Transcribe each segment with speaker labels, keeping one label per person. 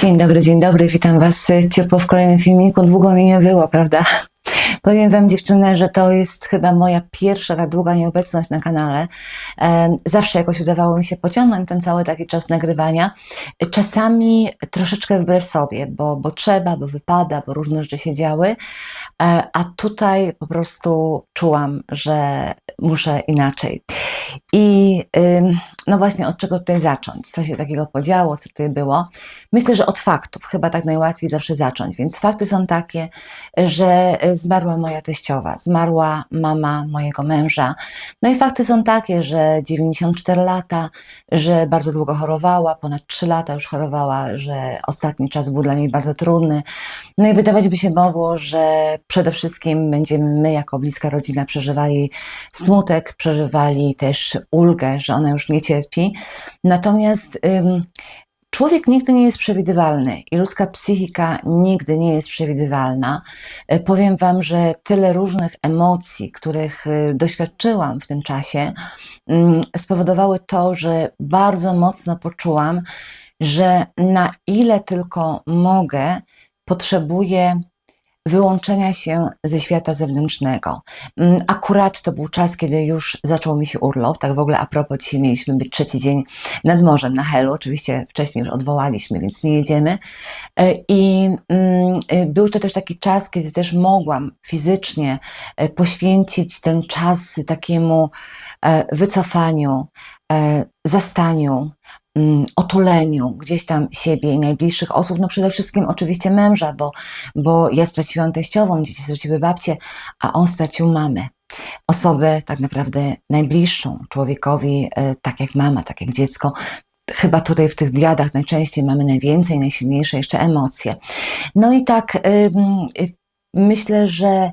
Speaker 1: Dzień dobry, dzień dobry, witam Was ciepło w kolejnym filmiku. Długo mi nie było, prawda? Powiem Wam, dziewczyny, że to jest chyba moja pierwsza tak długa nieobecność na kanale. Zawsze jakoś udawało mi się pociągnąć ten cały taki czas nagrywania. Czasami troszeczkę wbrew sobie, bo, bo trzeba, bo wypada, bo różne rzeczy się działy. E, A tutaj po prostu czułam, że muszę inaczej. I no właśnie, od czego tutaj zacząć? Co się takiego podziało, co tutaj było? Myślę, że od faktów. Chyba tak najłatwiej zawsze zacząć. Więc fakty są takie, że zmarła moja teściowa, zmarła mama mojego męża. No i fakty są takie, że 94 lata, że bardzo długo chorowała, ponad 3 lata już chorowała, że ostatni czas był dla niej bardzo trudny. No i wydawać by się mogło, że przede wszystkim będziemy my, jako bliska rodzina, przeżywali smutek, przeżywali też ulgę, że ona już nie cierpi. Natomiast ym, człowiek nigdy nie jest przewidywalny i ludzka psychika nigdy nie jest przewidywalna. E, Powiem Wam, że tyle różnych emocji, których y, doświadczyłam w tym czasie, spowodowały to, że bardzo mocno poczułam, że na ile tylko mogę, potrzebuję wyłączenia się ze świata zewnętrznego. Mm, Akurat to był czas, kiedy już zaczął mi się urlop. Tak w ogóle a propos, dzisiaj mieliśmy być trzeci dzień nad morzem na Helu. Oczywiście wcześniej już odwołaliśmy, więc nie jedziemy. E, I mm, y, był to też taki czas, kiedy też mogłam fizycznie e, poświęcić ten czas takiemu e, wycofaniu, e, zastaniu, otuleniu gdzieś tam siebie i najbliższych osób, no przede wszystkim oczywiście męża, bo, bo ja straciłam teściową, dzieci straciły babcię, a on stracił mamę. Osobę tak naprawdę najbliższą człowiekowi, e, tak jak mama, tak jak dziecko. Chyba tutaj w tych diadach najczęściej mamy najwięcej, najsilniejsze jeszcze emocje. No i tak ym, y, myślę, że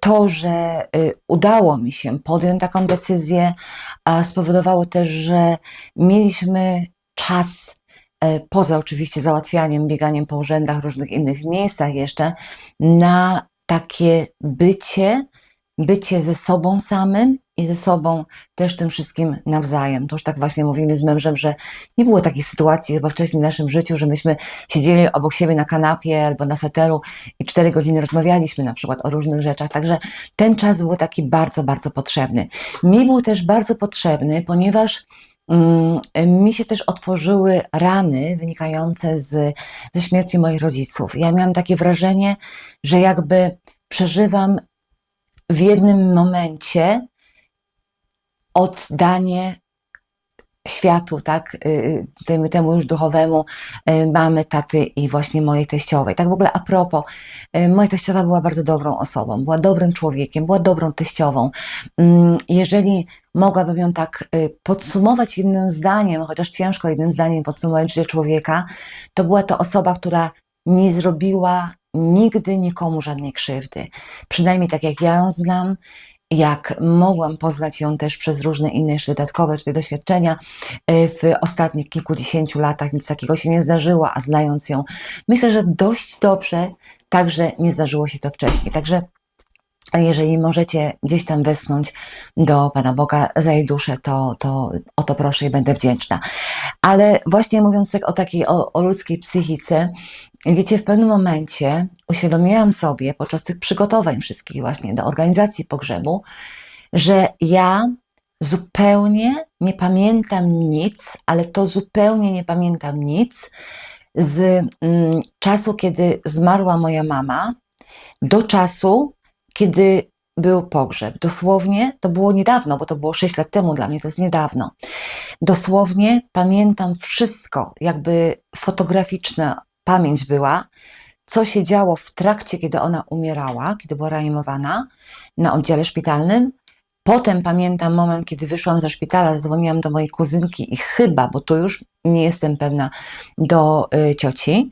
Speaker 1: to, że y, udało mi się podjąć taką decyzję, spowodowało też, że mieliśmy czas, e, poza oczywiście załatwianiem, bieganiem po urzędach, różnych innych miejscach jeszcze, na takie bycie, bycie ze sobą samym i ze sobą też tym wszystkim nawzajem. To już tak właśnie mówimy z mężem, że nie było takiej sytuacji chyba wcześniej w naszym życiu, że myśmy siedzieli obok siebie na kanapie albo na fotelu i cztery godziny rozmawialiśmy na przykład o różnych rzeczach. Także ten czas był taki bardzo, bardzo potrzebny. Mi był też bardzo potrzebny, ponieważ mm, mi się też otworzyły rany wynikające z, ze śmierci moich rodziców. Ja miałam takie wrażenie, że jakby przeżywam w jednym momencie oddanie światu, tak, y, temu, temu już duchowemu y, mamy, taty i właśnie mojej teściowej. Tak w ogóle a propos, y, moja teściowa była bardzo dobrą osobą, była dobrym człowiekiem, była dobrą teściową. Mm, Jeżeli mogłabym ją tak y, podsumować jednym zdaniem, chociaż ciężko jednym zdaniem podsumować życie człowieka, to była to osoba, która nie zrobiła nigdy nikomu żadnej krzywdy. Przynajmniej tak jak ja ją znam, jak mogłam poznać ją też przez różne inne jeszcze dodatkowe tutaj doświadczenia y, w ostatnich kilkudziesięciu latach, nic takiego się nie zdarzyło, a znając ją, myślę, że dość dobrze także nie zdarzyło się to wcześniej. Także jeżeli możecie gdzieś tam wesnąć do Pana Boga za jej duszę, to, to o to proszę i będę wdzięczna. Ale właśnie mówiąc tak o takiej, o, o ludzkiej psychice, wiecie, w pewnym momencie uświadomiłam sobie podczas tych przygotowań wszystkich właśnie do organizacji pogrzebu, że ja zupełnie nie pamiętam nic, ale to zupełnie nie pamiętam nic z mm, czasu, kiedy zmarła moja mama, do czasu, kiedy był pogrzeb. Dosłownie to było niedawno, bo to było 6 lat temu dla mnie, to jest niedawno. Dosłownie pamiętam wszystko, jakby fotograficzna pamięć była, co się działo w trakcie, kiedy ona umierała, kiedy była reanimowana na oddziale szpitalnym. Potem pamiętam moment, kiedy wyszłam ze szpitala, zadzwoniłam do mojej kuzynki i chyba, bo tu już nie jestem pewna, do y, cioci.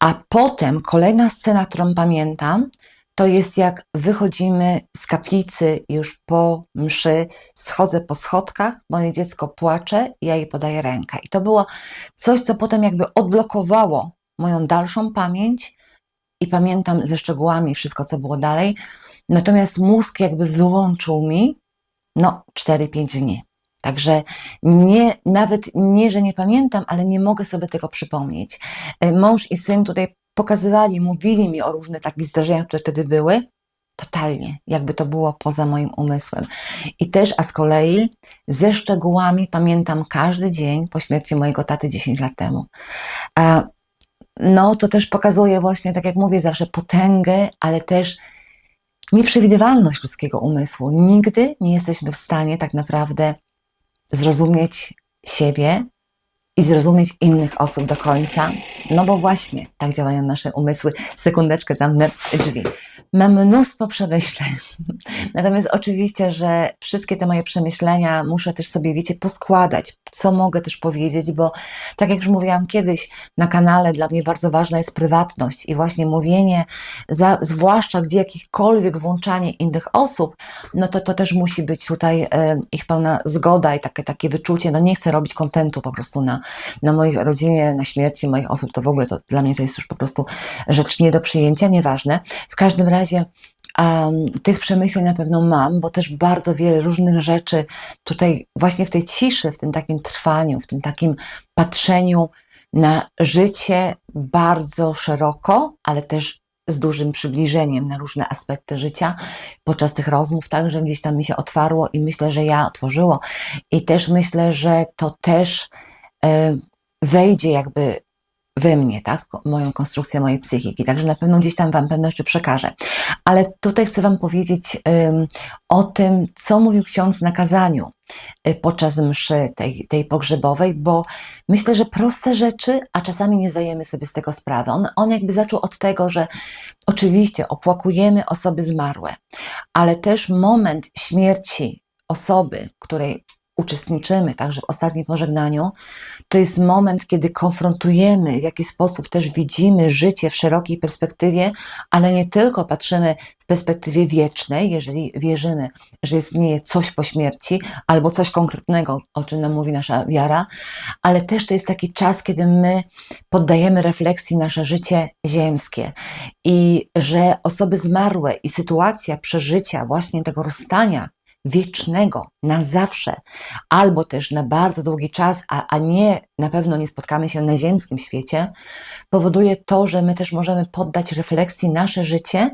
Speaker 1: A potem kolejna scena, którą pamiętam, to jest jak wychodzimy z kaplicy już po mszy, schodzę po schodkach, moje dziecko płacze, ja jej podaję rękę. I to było coś, co potem jakby odblokowało moją dalszą pamięć i pamiętam ze szczegółami wszystko, co było dalej. Natomiast mózg jakby wyłączył mi, no, 4-5 dni. Także nie, nawet nie, że nie pamiętam, ale nie mogę sobie tego przypomnieć. E, Mąż i syn tutaj pokazywali, mówili mi o różnych takich zdarzeniach, które wtedy były. Totalnie, jakby to było poza moim umysłem. I też, a z kolei ze szczegółami pamiętam każdy dzień po śmierci mojego taty 10 lat temu. No, to też pokazuje właśnie, tak jak mówię zawsze, potęgę, ale też nieprzewidywalność ludzkiego umysłu. Nigdy nie jesteśmy w stanie tak naprawdę zrozumieć siebie i zrozumieć innych osób do końca, no bo właśnie tak działają nasze umysły. Sekundeczkę zamknę drzwi. Mam mnóstwo przemyśleń. Natomiast oczywiście, że wszystkie te moje przemyślenia muszę też sobie, wiecie, poskładać, co mogę też powiedzieć, bo tak jak już mówiłam kiedyś na kanale, dla mnie bardzo ważna jest prywatność i właśnie mówienie, za, zwłaszcza gdzie jakichkolwiek włączanie innych osób, no to to też musi być tutaj e, ich pełna zgoda i takie, takie wyczucie, no nie chcę robić kontentu po prostu na, na moich rodzinie, na śmierci moich osób, to w ogóle to dla mnie to jest już po prostu rzecz nie do przyjęcia, nieważne. W każdym razie um, tych przemyśleń na pewno mam, bo też bardzo wiele różnych rzeczy tutaj właśnie w tej ciszy, w tym takim trwaniu, w tym takim patrzeniu na życie bardzo szeroko, ale też z dużym przybliżeniem na różne aspekty życia podczas tych rozmów, także gdzieś tam mi się otwarło i myślę, że ja otworzyło. I też myślę, że to też wejdzie jakby we mnie, tak? Moją konstrukcję mojej psychiki. Także na pewno gdzieś tam Wam pewno jeszcze przekażę. Ale tutaj chcę Wam powiedzieć ym, o tym, co mówił ksiądz na kazaniu y, podczas mszy tej, tej pogrzebowej, bo myślę, że proste rzeczy, a czasami nie zdajemy sobie z tego sprawy. On, on jakby zaczął od tego, że oczywiście opłakujemy osoby zmarłe, ale też moment śmierci osoby, której uczestniczymy także w ostatnim pożegnaniu, to jest moment, kiedy konfrontujemy, w jaki sposób też widzimy życie w szerokiej perspektywie, ale nie tylko patrzymy w perspektywie wiecznej, jeżeli wierzymy, że istnieje coś po śmierci albo coś konkretnego, o czym nam mówi nasza wiara, ale też to jest taki czas, kiedy my poddajemy refleksji nasze życie ziemskie i że osoby zmarłe i sytuacja przeżycia właśnie tego rozstania wiecznego na zawsze, albo też na bardzo długi czas, a, a nie, na pewno nie spotkamy się na ziemskim świecie, powoduje to, że my też możemy poddać refleksji nasze życie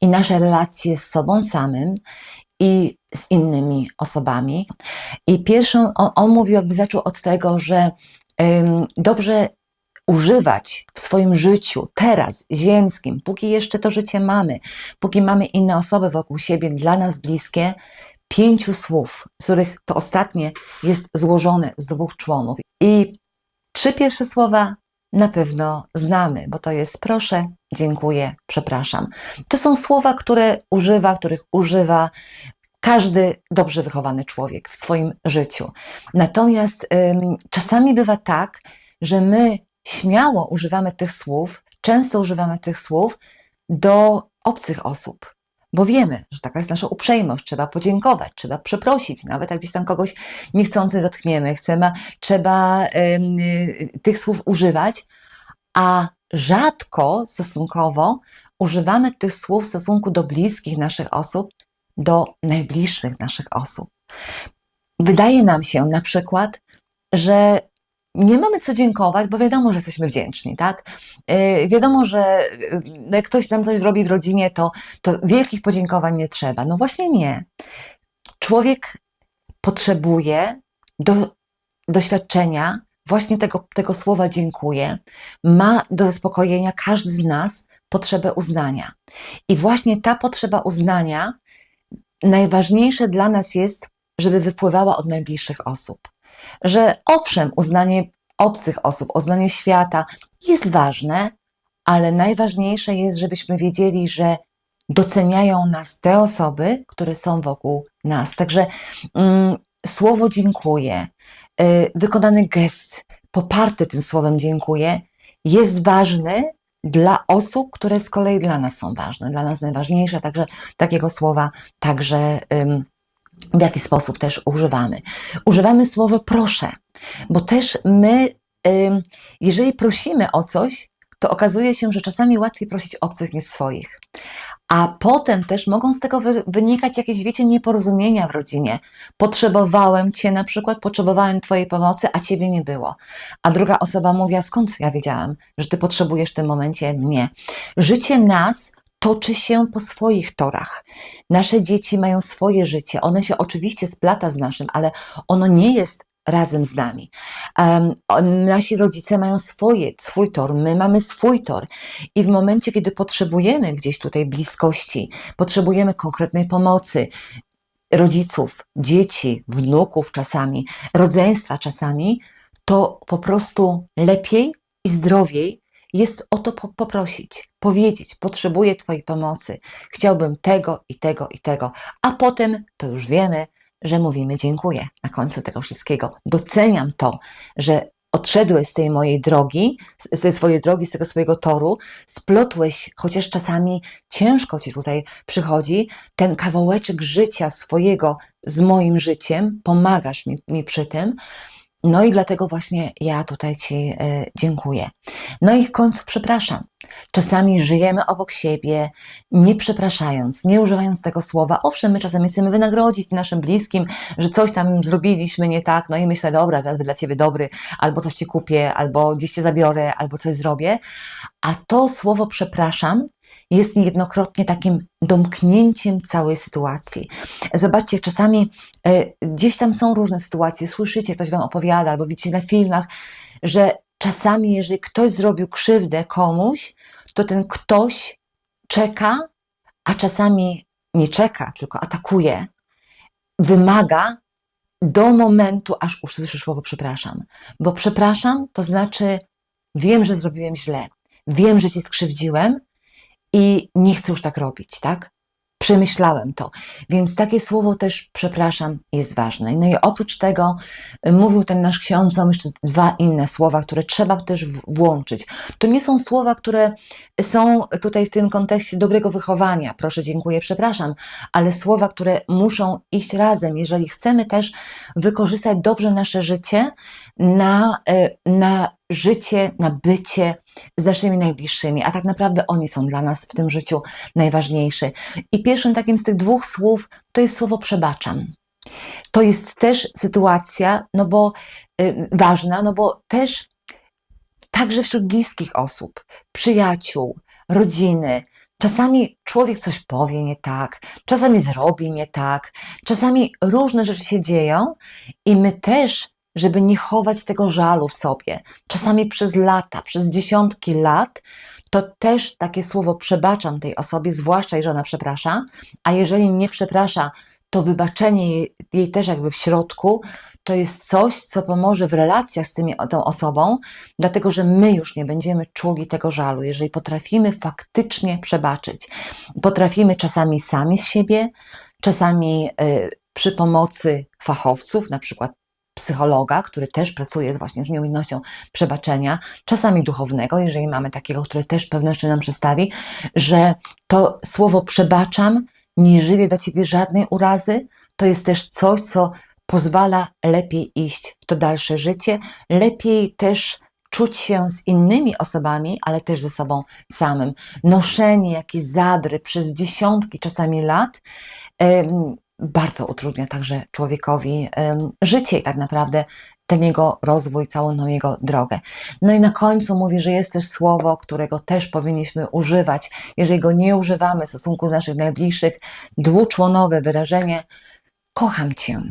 Speaker 1: i nasze relacje z sobą samym i z innymi osobami. I pierwszą, on, on mówił, jakby zaczął od tego, że ym, dobrze używać w swoim życiu, teraz, ziemskim, póki jeszcze to życie mamy, póki mamy inne osoby wokół siebie, dla nas bliskie, pięciu słów, z których to ostatnie jest złożone z dwóch członów. I trzy pierwsze słowa na pewno znamy, bo to jest proszę, dziękuję, przepraszam. To są słowa, które używa, których używa każdy dobrze wychowany człowiek w swoim życiu. Natomiast ym, czasami bywa tak, że my śmiało używamy tych słów, często używamy tych słów do obcych osób. Bo wiemy, że taka jest nasza uprzejmość, trzeba podziękować, trzeba przeprosić, nawet jak gdzieś tam kogoś niechcący dotkniemy, chcemy, trzeba ym, y, tych słów używać, a rzadko stosunkowo używamy tych słów w stosunku do bliskich naszych osób, do najbliższych naszych osób. Wydaje nam się na przykład, że nie mamy co dziękować, bo wiadomo, że jesteśmy wdzięczni, tak? Yy, wiadomo, że yy, jak ktoś nam coś zrobi w rodzinie, to, to wielkich podziękowań nie trzeba. No właśnie nie. Człowiek potrzebuje do, doświadczenia właśnie tego, tego słowa dziękuję. Ma do zaspokojenia każdy z nas potrzebę uznania. I właśnie ta potrzeba uznania najważniejsze dla nas jest, żeby wypływała od najbliższych osób. Że owszem, uznanie obcych osób, uznanie świata jest ważne, ale najważniejsze jest, żebyśmy wiedzieli, że doceniają nas te osoby, które są wokół nas. Także mm, słowo dziękuję, y, wykonany gest poparty tym słowem dziękuję jest ważny dla osób, które z kolei dla nas są ważne, dla nas najważniejsze, także takiego słowa także w jaki sposób też używamy. Używamy słowa proszę, bo też my, jeżeli prosimy o coś, to okazuje się, że czasami łatwiej prosić obcych niż swoich. A potem też mogą z tego wy- wynikać jakieś, wiecie, nieporozumienia w rodzinie. Potrzebowałem cię na przykład, potrzebowałem twojej pomocy, a ciebie nie było. A druga osoba mówi, a skąd ja wiedziałam, że ty potrzebujesz w tym momencie mnie? Życie nas toczy się po swoich torach. Nasze dzieci mają swoje życie. One się oczywiście splata z naszym, ale ono nie jest razem z nami. Um, nasi rodzice mają swoje, swój tor, my mamy swój tor. I w momencie, kiedy potrzebujemy gdzieś tutaj bliskości, potrzebujemy konkretnej pomocy, rodziców, dzieci, wnuków czasami, rodzeństwa czasami, to po prostu lepiej i zdrowiej jest o to po- poprosić, powiedzieć: Potrzebuję Twojej pomocy, chciałbym tego i tego i tego, a potem to już wiemy, że mówimy dziękuję na końcu tego wszystkiego. Doceniam to, że odszedłeś z tej mojej drogi, z tej swojej drogi, z tego swojego toru, splotłeś, chociaż czasami ciężko ci tutaj przychodzi, ten kawałeczek życia swojego z moim życiem, pomagasz mi, mi przy tym. No i dlatego właśnie ja tutaj Ci e, dziękuję. No i w końcu przepraszam. Czasami żyjemy obok siebie, nie przepraszając, nie używając tego słowa. Owszem, my czasami chcemy wynagrodzić naszym bliskim, że coś tam zrobiliśmy nie tak, no i myślę, dobra, teraz dla Ciebie dobry, albo coś Ci kupię, albo gdzieś Cię zabiorę, albo coś zrobię. A to słowo przepraszam jest niejednokrotnie takim domknięciem całej sytuacji. Zobaczcie, czasami e, gdzieś tam są różne sytuacje, słyszycie, ktoś Wam opowiada, albo widzicie na filmach, że czasami, jeżeli ktoś zrobił krzywdę komuś, to ten ktoś czeka, a czasami nie czeka, tylko atakuje, wymaga do momentu, aż usłyszysz słowo przepraszam. Bo przepraszam to znaczy wiem, że zrobiłem źle, wiem, że Cię skrzywdziłem i nie chcę już tak robić, tak? Przemyślałem to. Więc takie słowo też, przepraszam, jest ważne. No i oprócz tego y, mówił ten nasz ksiądz, są jeszcze dwa inne słowa, które trzeba też włączyć. To nie są słowa, które są tutaj w tym kontekście dobrego wychowania. Proszę, dziękuję, przepraszam, ale słowa, które muszą iść razem, jeżeli chcemy też wykorzystać dobrze nasze życie na, y, na życie, na bycie z naszymi najbliższymi, a tak naprawdę oni są dla nas w tym życiu najważniejsi. I pierwszym takim z tych dwóch słów to jest słowo przebaczam. To jest też sytuacja, no bo y, ważna, no bo też także wśród bliskich osób, przyjaciół, rodziny. Czasami człowiek coś powie nie tak, czasami zrobi nie tak, czasami różne rzeczy się dzieją i my też, żeby nie chować tego żalu w sobie, czasami przez lata, przez dziesiątki lat, to też takie słowo przebaczam tej osobie, zwłaszcza jeżeli ona przeprasza, a jeżeli nie przeprasza, to wybaczenie jej, jej też jakby w środku, to jest coś, co pomoże w relacjach z tymi, tą osobą, dlatego że my już nie będziemy czuli tego żalu, jeżeli potrafimy faktycznie przebaczyć. Potrafimy czasami sami z siebie, czasami y, przy pomocy fachowców, na przykład psychologa, który też pracuje właśnie z nieumiejętnością przebaczenia, czasami duchownego, jeżeli mamy takiego, który też rzeczy nam przedstawi, że to słowo przebaczam nie żywię do ciebie żadnej urazy, to jest też coś, co pozwala lepiej iść w to dalsze życie, lepiej też czuć się z innymi osobami, ale też ze sobą samym. Noszenie jakiejś zadry przez dziesiątki czasami lat bardzo utrudnia także człowiekowi życie i tak naprawdę ten jego rozwój, całą jego drogę. No i na końcu mówi, że jest też słowo, którego też powinniśmy używać. Jeżeli go nie używamy w stosunku do naszych najbliższych, dwuczłonowe wyrażenie kocham cię.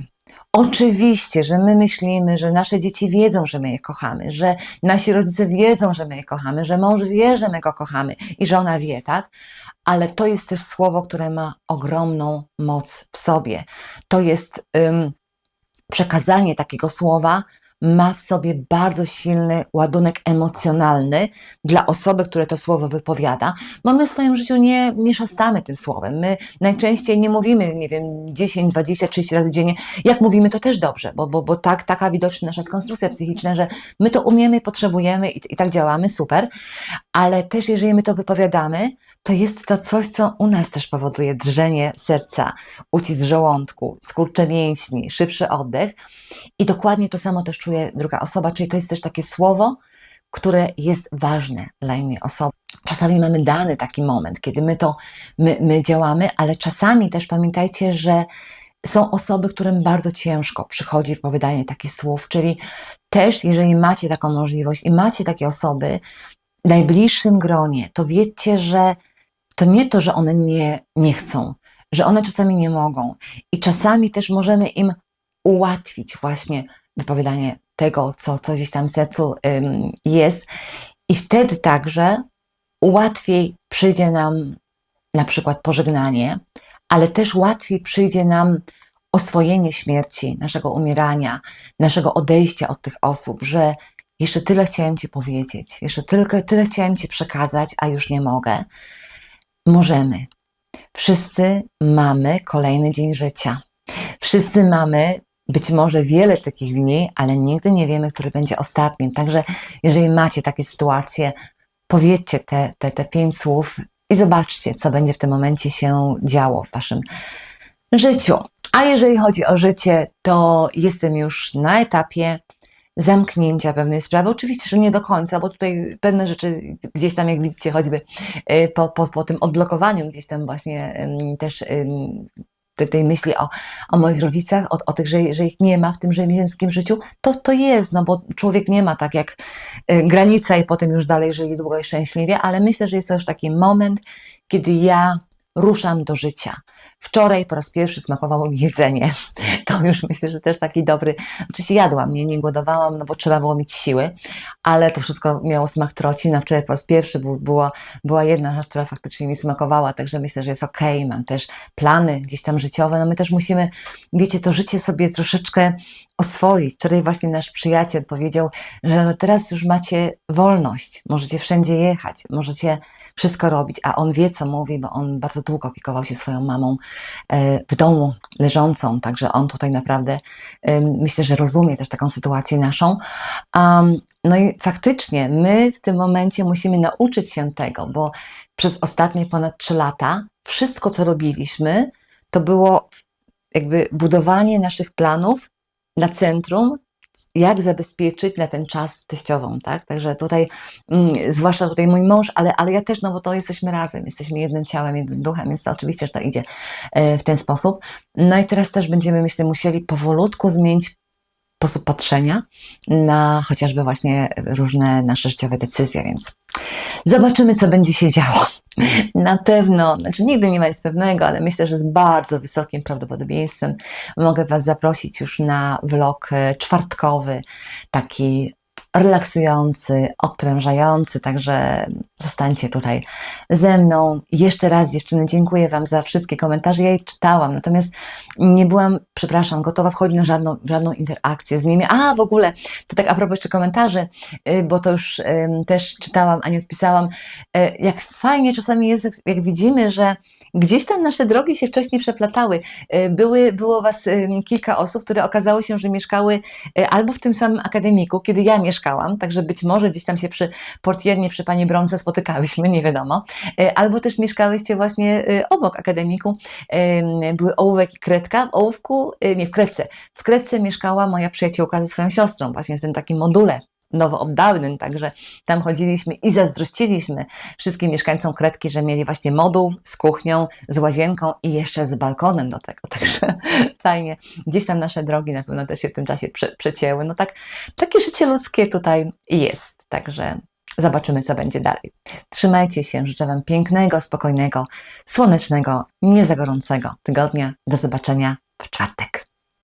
Speaker 1: Oczywiście, że my myślimy, że nasze dzieci wiedzą, że my je kochamy, że nasi rodzice wiedzą, że my je kochamy, że mąż wie, że my go kochamy i że ona wie, tak? Ale to jest też słowo, które ma ogromną moc w sobie. To jest ym, przekazanie takiego słowa ma w sobie bardzo silny ładunek emocjonalny dla osoby, które to słowo wypowiada, bo my w swoim życiu nie, nie szastamy tym słowem. My najczęściej nie mówimy, nie wiem, 10, 20, 30 razy dziennie. Jak mówimy, to też dobrze, bo, bo, bo tak, taka widoczna nasza konstrukcja psychiczna, że my to umiemy, potrzebujemy i, i tak działamy, super, ale też jeżeli my to wypowiadamy, to jest to coś, co u nas też powoduje drżenie serca, ucisk żołądku, skurcze mięśni, szybszy oddech i dokładnie to samo też czuje druga osoba, czyli to jest też takie słowo, które jest ważne dla innej osoby. czasami mamy dany taki moment, kiedy my to, my, my działamy, ale czasami też pamiętajcie, że są osoby, którym bardzo ciężko przychodzi wypowiadanie takich słów, czyli też jeżeli macie taką możliwość i macie takie osoby w najbliższym gronie, to wiedzcie, że to nie to, że one nie, nie chcą, że one czasami nie mogą i czasami też możemy im ułatwić właśnie wypowiadanie tego, co, co gdzieś tam w sercu ym, jest i wtedy także łatwiej przyjdzie nam na przykład pożegnanie, ale też łatwiej przyjdzie nam oswojenie śmierci, naszego umierania, naszego odejścia od tych osób, że jeszcze tyle chciałem Ci powiedzieć, jeszcze tylko tyle chciałem Ci przekazać, a już nie mogę. Możemy. Wszyscy mamy kolejny dzień życia. Wszyscy mamy być może wiele takich dni, ale nigdy nie wiemy, który będzie ostatnim. Także jeżeli macie takie sytuacje, powiedzcie te, te, te pięć słów i zobaczcie, co będzie w tym momencie się działo w waszym życiu. A jeżeli chodzi o życie, to jestem już na etapie zamknięcia pewnej sprawy. Oczywiście, że nie do końca, bo tutaj pewne rzeczy gdzieś tam, jak widzicie, choćby y, po, po, po tym odblokowaniu, gdzieś tam właśnie też ym, te- tej myśli o, o moich rodzicach, o, o tych, że, że ich nie ma w tym ziemskim życiu, to to jest, no bo człowiek nie ma tak jak y, granica i potem już dalej żyli długo i szczęśliwie, ale myślę, że jest to już taki moment, kiedy ja ruszam do życia. Wczoraj po raz pierwszy smakowało mi jedzenie. Już myślę, że też taki dobry. Oczywiście jadłam, nie, nie głodowałam, no bo trzeba było mieć siły, ale to wszystko miało smak troci. Na wczoraj po raz pierwszy był, była, była jedna rzecz, która faktycznie mi smakowała, także myślę, że jest okej. Mam też plany gdzieś tam życiowe. No my też musimy, wiecie, to życie sobie troszeczkę oswoić. Wczoraj właśnie nasz przyjaciel powiedział, że no teraz już macie wolność, możecie wszędzie jechać, możecie wszystko robić, a on wie, co mówi, bo on bardzo długo opiekował się swoją mamą e, w domu leżącą, także on tutaj naprawdę myślę, że rozumie też taką sytuację naszą. No i faktycznie my w tym momencie musimy nauczyć się tego, bo przez ostatnie ponad trzy lata wszystko, co robiliśmy, to było jakby budowanie naszych planów na centrum, jak zabezpieczyć na ten czas teściową, tak? Także tutaj, mm, zwłaszcza tutaj mój mąż, ale, ale ja też, no bo to jesteśmy razem, jesteśmy jednym ciałem, jednym duchem, więc to oczywiście, że to idzie e, w ten sposób. No i teraz też będziemy, myślę, musieli powolutku zmienić sposób patrzenia na chociażby właśnie różne nasze życiowe decyzje, więc zobaczymy, co będzie się działo. Na pewno, znaczy nigdy nie ma nic pewnego, ale myślę, że z bardzo wysokim prawdopodobieństwem mogę Was zaprosić już na vlog e, czwartkowy, taki relaksujący, odprężający, także zostańcie tutaj ze mną. Jeszcze raz dziewczyny, dziękuję Wam za wszystkie komentarze, ja je czytałam, natomiast nie byłam, przepraszam, gotowa wchodzić na żadną, żadną interakcję z nimi. A, w ogóle, to tak a propos jeszcze komentarzy, y, bo to już też czytałam, a nie odpisałam, y, jak fajnie czasami jest, jak, widzimy, że gdzieś tam nasze drogi się wcześniej przeplatały. Y, Były, było Was kilka osób, które okazało się, że mieszkały albo w tym samym akademiku, kiedy ja mieszkałam, także być może gdzieś tam się przy portiernie, przy Pani Bronce spotykałyśmy, nie wiadomo, y, albo też mieszkałyście właśnie y, obok akademiku. Były ołówek i kredka. W ołówku, y, nie, w kredce. W kredce mieszkała moja przyjaciółka ze swoją siostrą, właśnie w tym takim module nowo oddawnym, także tam chodziliśmy i zazdrościliśmy wszystkim mieszkańcom Kredki, że mieli właśnie moduł z kuchnią, z łazienką i jeszcze z balkonem do tego, także fajnie. Gdzieś tam nasze drogi na pewno też się w tym czasie prze, przecięły. No tak, takie życie ludzkie tutaj jest, także zobaczymy, co będzie dalej. Trzymajcie się, życzę Wam pięknego, spokojnego, słonecznego, niezagorącego tygodnia. Do zobaczenia w czwartek.